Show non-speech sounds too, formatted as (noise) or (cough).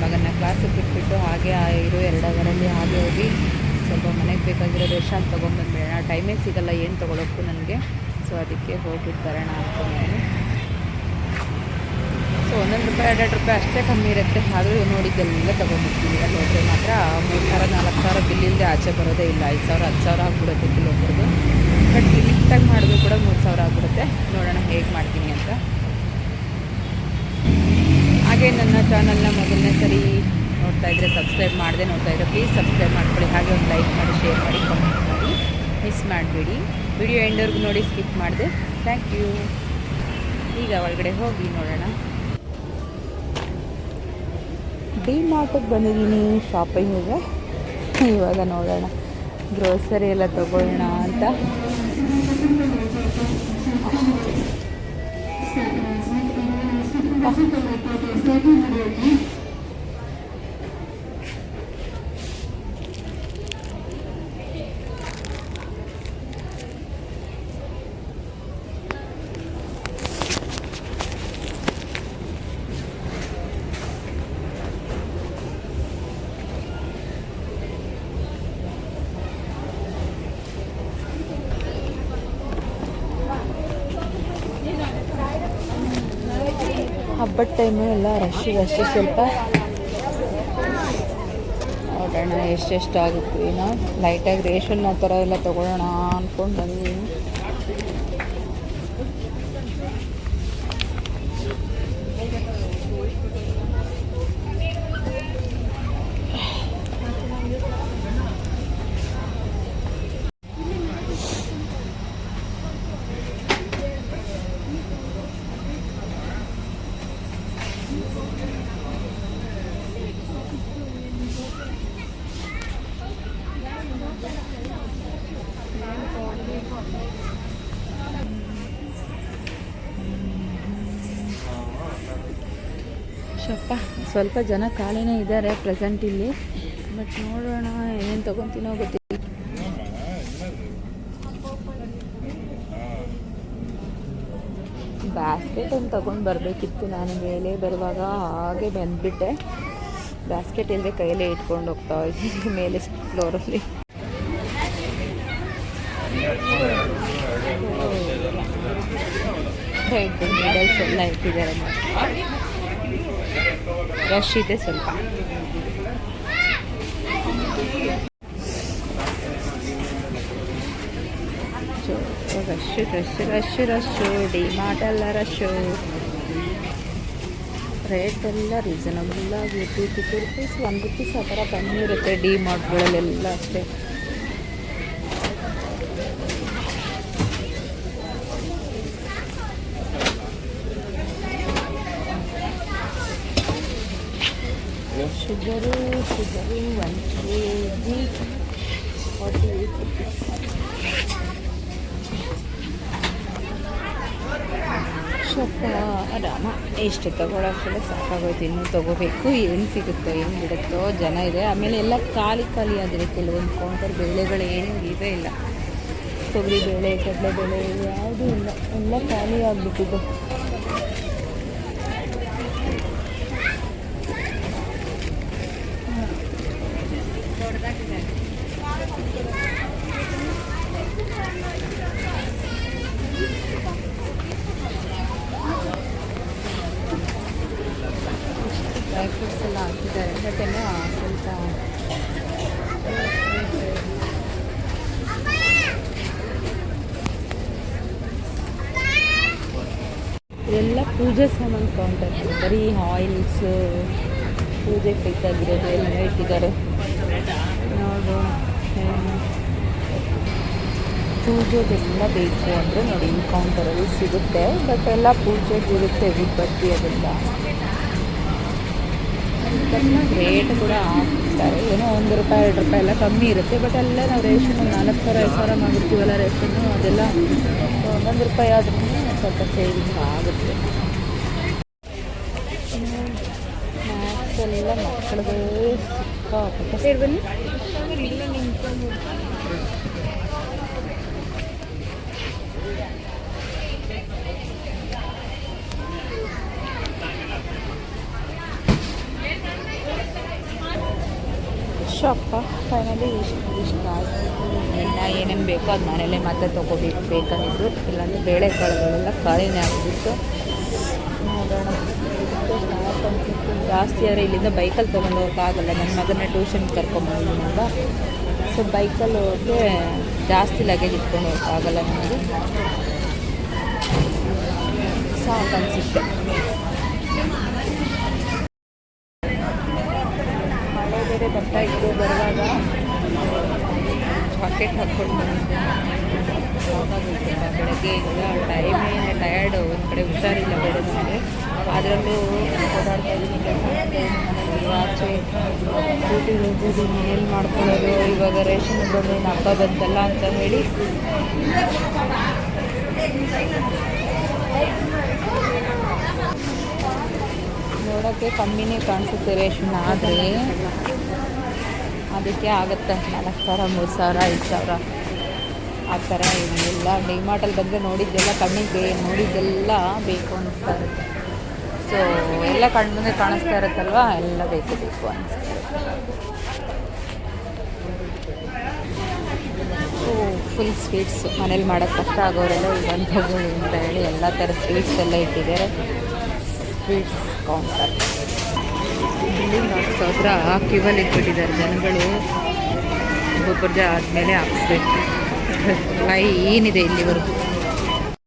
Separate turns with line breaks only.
ಮಗನ ಕ್ಲಾಸಿಗೆ ಬಿಟ್ಬಿಟ್ಟು ಹಾಗೆ ಇರೋ ಎರಡು ಅವರಲ್ಲಿ ಹಾಗೆ ಹೋಗಿ ಸ್ವಲ್ಪ ಮನೆಗೆ ಬೇಕಾಗಿರೋ ರೇಷನ್ ತೊಗೊಂಡ್ಬಂದ್ಬಿಡೋಣ ಟೈಮೇ ಸಿಗಲ್ಲ, ಏನು ತೊಗೊಳಕ್ಕೂ ನನಗೆ. ಸೊ ಅದಕ್ಕೆ ಹೋಗ್ಬಿಟ್ಟು ಬರೋಣ ಅಂದ್ಕೊಂಡಿದ್ದೀನಿ ಸೊ ಒಂದೊಂದು ರೂಪಾಯಿ, ಎರಡೆರಡು ರೂಪಾಯಿ ಅಷ್ಟೇ ಕಮ್ಮಿ ಇರುತ್ತೆ. ಆದರೂ ನೋಡಿದ್ದೆಲ್ಲ ತೊಗೊಂಡ್ಬಿಡ್ತೀವಿ ಅಲ್ಲಿ ಹೋದರೆ ಮಾತ್ರ ಮೂರು ಸಾವಿರ, ನಾಲ್ಕು ಸಾವಿರ ಬಿಲ್ ಇಲ್ಲದೆ ಆಚೆ ಬರೋದೇ ಇಲ್ಲ. ಐದು ಸಾವಿರ, ಹತ್ತು ಸಾವಿರ ಆಗ್ಬಿಡುತ್ತೆ ಹೋಗ್ಬಿಡೋದು ಬಟ್ ಇಲ್ಲಿ ಮಾಡಿದ್ರು ಕೂಡ ಮೂರು ಸಾವಿರ ಆಗ್ಬಿಡುತ್ತೆ ನೋಡೋಣ ಹೇಗೆ ಮಾಡ್ತೀನಿ ಅಂತ ಹಾಗೆ ನನ್ನ ಚಾನಲ್ನ ಮೊದಲನೇ ಸರಿ ನೋಡ್ತಾ ಇದ್ದರೆ ಸಬ್ಸ್ಕ್ರೈಬ್ ಮಾಡಿದೆ ನೋಡ್ತಾ ಇದ್ರೆ ಪ್ಲೀಸ್ ಸಬ್ಸ್ಕ್ರೈಬ್ ಮಾಡ್ಕೊಳ್ಳಿ. ಹಾಗೆ ಒಂದು ಲೈಕ್ ಮಾಡಿ ಶೇರ್ ಮಾಡಿ ಕಮೆಂಟ್ ಮಾಡಿ. ಮಿಸ್ ಮಾಡಬೇಡಿ. ವಿಡಿಯೋ ಎಂಡವ್ರಿಗೂ ನೋಡಿ ಸ್ಕಿಪ್ ಮಾಡಿದೆ. ಥ್ಯಾಂಕ್ ಯು ಈಗ ಒಳಗಡೆ ಹೋಗಿ ನೋಡೋಣ. ಡಿ ಮಾರ್ಟಿಗೆ ಬಂದಿದ್ದೀನಿ ಶಾಪಿಂಗಿಗೆ ಇವಾಗ ನೋಡೋಣ. ಗ್ರೋಸರಿ ಎಲ್ಲ ತಗೊಳ್ಳೋಣ ಅಂತ. I think. ಹಬ್ಬದ ಟೈಮು ಎಲ್ಲ ರಶ್ ರಶ್ ಸ್ವಲ್ಪ. ನೋಡೋಣ ಎಷ್ಟೆಷ್ಟು ಆಗುತ್ತೆ ಏನೋ ಲೈಟಾಗಿ ರೇಷನ್ ಆ ಥರ ಎಲ್ಲ ತೊಗೊಳ್ಳೋಣ ಅಂದ್ಕೊಂಡು ಬಂದಿದ್ದೀನಿ. ಶಪ್ಪ ಸ್ವಲ್ಪ ಜನ ಖಾಲಿನೇ ಇದ್ದಾರೆ ಪ್ರೆಸೆಂಟ್ ಇಲ್ಲಿ. ಬಟ್ ನೋಡೋಣ ಏನೇನು ತೊಗೊತೀನೋ ಗೊತ್ತಿಲ್ಲ. ಬ್ಯಾಸ್ಕೆಟ್ ಒಂದು ತೊಗೊಂಡು ಬರಬೇಕಿತ್ತು ನಾನು ಮೇಲೆ ಬರುವಾಗ, ಹಾಗೆ ಬಂದುಬಿಟ್ಟೆ. ಬ್ಯಾಸ್ಕೆಟ್ ಇಲ್ಲದೆ ಕೈಯಲ್ಲೇ ಇಟ್ಕೊಂಡು ಹೋಗ್ತಾ ಇದ್ದೀನಿ ಮೇಲೆ ಫ್ಲೋರಲ್ಲಿ ನೂಡಲ್ಸ್ ಎಲ್ಲ ಇಟ್ಟಿದ್ದಾರೆ. ರಶ್ ಇದೆ ಸ್ವಲ್ಪ. Rush rush rush rush D Mart ಎಲ್ಲ ರಶ್ಶು ರೇಟ್ ಎಲ್ಲ ರೀಸನಬಲ್ ಆಗಿ two fifty rupees one rupees ಆ ಥರ ಕಮ್ಮಿ ಇರುತ್ತೆ ಡಿ ಮಾರ್ಟ್ಗಳಲ್ಲೆಲ್ಲ ಅಷ್ಟೇ. Sugar sugar one K G forty eight ಶಪ್ಪ ಆರಾಮ. ಎಷ್ಟು ತೊಗೊಳೋಕ್ಕೆಲ್ಲ ಸಾಕಾಗೋಯ್ತು. ಇನ್ನೂ ತೊಗೋಬೇಕು. ಏನು ಸಿಗುತ್ತೋ, ಏನು ಬಿಡುತ್ತೋ, ಜನ ಇದೆ. ಆಮೇಲೆ ಎಲ್ಲ ಖಾಲಿ ಖಾಲಿ ಆಗಿದೆ. ಕೆಲವೊಂದು ಕೌಂಟರ್ ಬೇಳೆಗಳು ಏನೂ ಇದೇ ಇಲ್ಲ. ತೊಗರಿ ಬೇಳೆ ಕಡಲೆ ಬೇಳೆ ಯಾವುದೂ ಇಲ್ಲ. ಎಲ್ಲ ಖಾಲಿ ಆಗಿಬಿಟ್ಟಿದೆ. ಏನೋ ಸ್ವಲ್ಪ ಇದೆಲ್ಲ ಪೂಜೆ ಸಾಮಾನು ಕೌಂಟರ್ ಬರೀ ಆಯಿಲ್ಸ್ ಪೂಜೆ ಬೇಕಾಗಿರೋದು ಎಲ್ಲ ಇಟ್ಟಿದ್ದಾರೆ. ನೋಡು ಪೂಜೆದೆಲ್ಲ ಬೇಕು ಅಂದರೆ ನೋಡಿ, ಈ ಕೌಂಟರಲ್ಲಿ ಸಿಗುತ್ತೆ ಬಟ್ ಎಲ್ಲ ಪೂಜೆಗೆ ಇರುತ್ತೆ ಉದ್ಬತ್ತಿ ಅದೆಲ್ಲ ರೇಟ್ ಕೂಡ ಹಾಕ್ತಾರೆ ಏನೋ ಒಂದು ರೂಪಾಯಿ ಎರಡು ರೂಪಾಯಿ ಎಲ್ಲ ಕಮ್ಮಿ ಇರುತ್ತೆ ಬಟ್ ಎಲ್ಲ ನಾವು ರೇಷನ್ ನಾಲ್ಕು ಸಾವಿರ ಐದು ಸಾವಿರ ಮಾಡಿರ್ತೀವಲ್ಲ ರೇಷನ್ನು ಅದೆಲ್ಲ ಒಂದೊಂದು ರೂಪಾಯಿ ಆದ್ರೂ ಸ್ವಲ್ಪ ಸೇವಿಂಗ್ ಆಗುತ್ತೆ ಸ್ನ್ಯಾಕ್ಸ್ ಎಲ್ಲ ಮಕ್ಕಳಿಗೆ ಸಿಕ್ಕಾಪಟ್ಟೆ ಬನ್ನಿ ಶಪ್ಪ ಫೈನಲಿ ಇಷ್ಟು ಇಷ್ಟ ಆಯಿತು ಇನ್ನು ಏನೇನು ಬೇಕೋ ಅದು ಮನೇಲೆ ಮತ್ತೆ ತೊಗೋಬೇಕು ಬೇಕಾಗಿದ್ದು ಇಲ್ಲಾಂದರೆ ಬೇಳೆಕಾಳುಗಳೆಲ್ಲ ಖಾಲಿನೇ ಆಗಿಬಿಟ್ಟು ನೋಡೋಣ. ಜಾಸ್ತಿ ಆದರೆ ಇಲ್ಲಿಂದ ಬೈಕಲ್ಲಿ ತೊಗೊಂಡು ಹೋಗೋಕ್ಕಾಗಲ್ಲ ನನ್ನ ಮಗನ ಟ್ಯೂಷನ್ ಕರ್ಕೊಂಬಂದಿದ್ದೀನಲ್ವ ಸೊ ಬೈಕಲ್ಲಿ ಹೋದರೆ ಜಾಸ್ತಿ ಲಗೇಜ್ ಇಟ್ಕೊಂಡು ಹೋಗೋಕ್ಕಾಗಲ್ಲ ನನಗೆ. ಸಾಕು ಅನಿಸುತ್ತೆ ಮಳೆ ಬೇರೆ ಬರ್ತಾ ಇತ್ತು ಬರುವಾಗ ಜಾಕೆಟ್ ಹಾಕ್ಕೊಂಡು ಬಂದಿದ್ದೆ. ಬೆಳಗ್ಗೆ ಬೆಳಗ್ಗೆಯಿಂದ ಟೈಮೇ ಟಯರ್ಡು ಒಂದು ಕಡೆ ಹುಷಾರಿಲ್ಲ ಬೇಡ ಅದರಲ್ಲೂ ಓಡಾಡ್ತಾ ಆಚೆ ಹೋಗೋದು ಮನೇಲಿ ಮಾಡ್ಕೊಳ್ಳೋದು, ಇವಾಗ ರೇಷನ್ ಬಂದು ಹಬ್ಬ ಬಂತಲ್ಲ ಅಂತ ಹೇಳಿ. ನೋಡೋಕ್ಕೆ ಕಮ್ಮಿನೇ ಕಾಣಿಸುತ್ತೆ ರೇಷನ್ ಆದರೆ. ಅದಕ್ಕೆ ಆಗುತ್ತೆ. ನಾಲ್ಕು ಸಾವಿರ, ಮೂರು ಸಾವಿರ, ಐದು ಸಾವಿರ. ಆ ಥರ ಏನಿಲ್ಲ. ಡಿಮಾರ್ಟಲ್ಲಿ ಬಂದರೆ ನೋಡಿದ್ದೆಲ್ಲ, ಕಣ್ಣಿಗೆ ನೋಡಿದ್ದೆಲ್ಲ ಬೇಕು ಅನ್ನಿಸ್ತಾ ಇರುತ್ತೆ. ಸೊ ಎಲ್ಲ ಕಣ್ಣು ಮುಂದೆ ಕಾಣಿಸ್ತಾ ಇರುತ್ತಲ್ವ? ಎಲ್ಲ ಬೇಕು ಬೇಕು ಅನ್ನಿಸ್ತಾ ಫುಲ್ ಸ್ವೀಟ್ಸ್ ಮನೇಲಿ ಮಾಡೋಕ್ಕೆ ಕಷ್ಟ ಆಗೋರೆಲ್ಲ ಬಂದು ಹೋಗೋದು ಅಂತ ಹೇಳಿ ಎಲ್ಲ ಥರ ಸ್ವೀಟ್ಸ್ ಎಲ್ಲ ಇಟ್ಟಿದ್ದಾರೆ. ಸ್ವೀಟ್ಸ್ ಕೌಂಟರ್ ಬಿಲ್ಡಿಂಗ್ ಸಾವಿರ ಕ್ಯೂವಲ್ಲಿ ಇಟ್ಬಿಟ್ಟಿದ್ದಾರೆ ಜನಗಳು. ಒಬ್ಬೊಬ್ಬರದೇ ಆದಮೇಲೆ ಹಾಕ್ಸ್ಬೇಕು. (laughs) ಏನಿದೆ ಇಲ್ಲಿವರೆಗೂ?